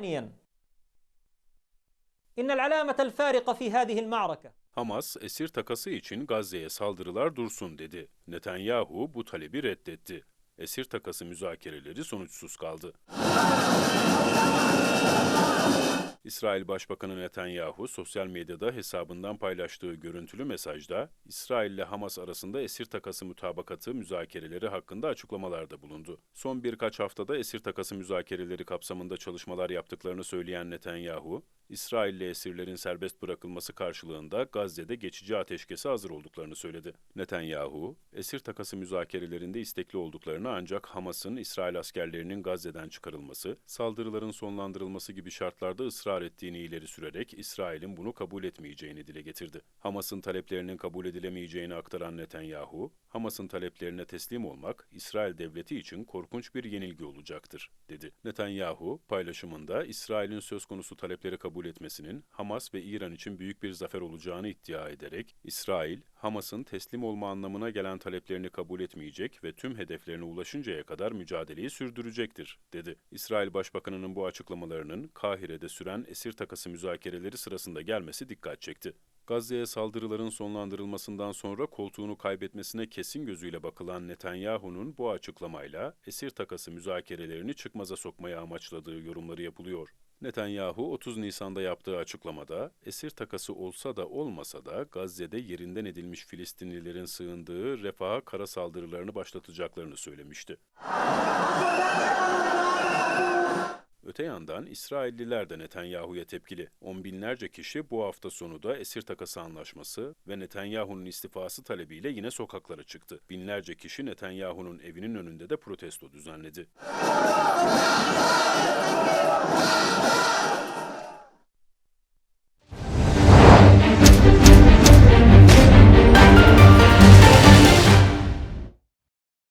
ثانيا إن العلامة الفارقة في هذه المعركة Hamas, esir takası için Gazze'ye saldırılar dursun dedi. Netanyahu bu talebi reddetti. Esir takası müzakereleri sonuçsuz kaldı. İsrail Başbakanı Netanyahu sosyal medyada hesabından paylaştığı görüntülü mesajda İsrail ile Hamas arasında esir takası mutabakatı müzakereleri hakkında açıklamalarda bulundu. Son birkaç haftada esir takası müzakereleri kapsamında çalışmalar yaptıklarını söyleyen Netanyahu, İsrailli esirlerin serbest bırakılması karşılığında Gazze'de geçici ateşkese hazır olduklarını söyledi. Netanyahu, esir takası müzakerelerinde istekli olduklarını ancak Hamas'ın İsrail askerlerinin Gazze'den çıkarılması, saldırıların sonlandırılması gibi şartlarda ısrar ettiğini ileri sürerek İsrail'in bunu kabul etmeyeceğini dile getirdi. Hamas'ın taleplerinin kabul edilemeyeceğini aktaran Netanyahu, Hamas'ın taleplerine teslim olmak İsrail devleti için korkunç bir yenilgi olacaktır, dedi. Netanyahu, paylaşımında İsrail'in söz konusu talepleri kabul etmesinin Hamas ve İran için büyük bir zafer olacağını iddia ederek, İsrail, Hamas'ın teslim olma anlamına gelen taleplerini kabul etmeyecek ve tüm hedeflerine ulaşıncaya kadar mücadeleyi sürdürecektir, dedi. İsrail Başbakanı'nın bu açıklamalarının Kahire'de süren esir takası müzakereleri sırasında gelmesi dikkat çekti. Gazze'ye saldırıların sonlandırılmasından sonra koltuğunu kaybetmesine kesin gözüyle bakılan Netanyahu'nun bu açıklamayla esir takası müzakerelerini çıkmaza sokmaya amaçladığı yorumları yapılıyor. Netanyahu 30 Nisan'da yaptığı açıklamada esir takası olsa da olmasa da Gazze'de yerinden edilmiş Filistinlilerin sığındığı refaha kara saldırılarını başlatacaklarını söylemişti. Öte yandan İsrailliler de Netanyahu'ya tepkili. On binlerce kişi bu hafta sonu da esir takası anlaşması ve Netanyahu'nun istifası talebiyle yine sokaklara çıktı. Binlerce kişi Netanyahu'nun evinin önünde de protesto düzenledi.